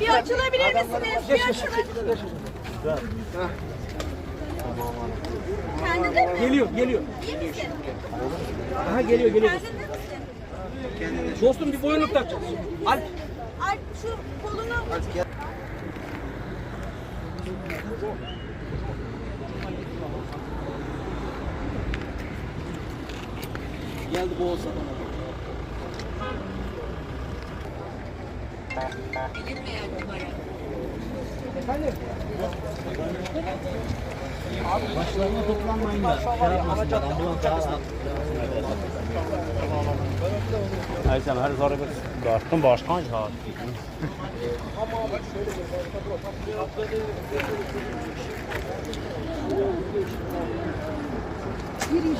Bir açılabilir misiniz? Bir açılın. Kendinde mi? Geliyor, geliyor. İyi misin? Aha geliyor, geliyor. Kendinde misin? Dostum bir boyunluk takacağız. Al. Alp şu kolunu Geldi bu olsa. Başlarına toplanmayın da şey yapmasınlar. Ambulans her zarı bir başkan başkan çağır. Bir ışık olsa buradan mı sorun?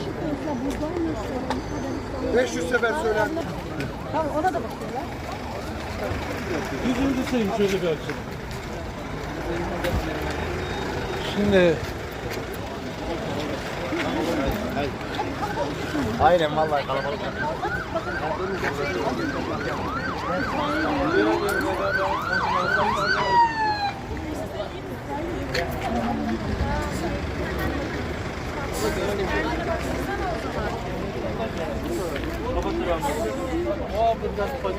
Bu kadar insan- 500 sefer söyler. Tamam ona da bakıyorlar. Yüzüncü sayım şöyle bir açın. Şimdi Aynen vallahi kalabalık. das pode.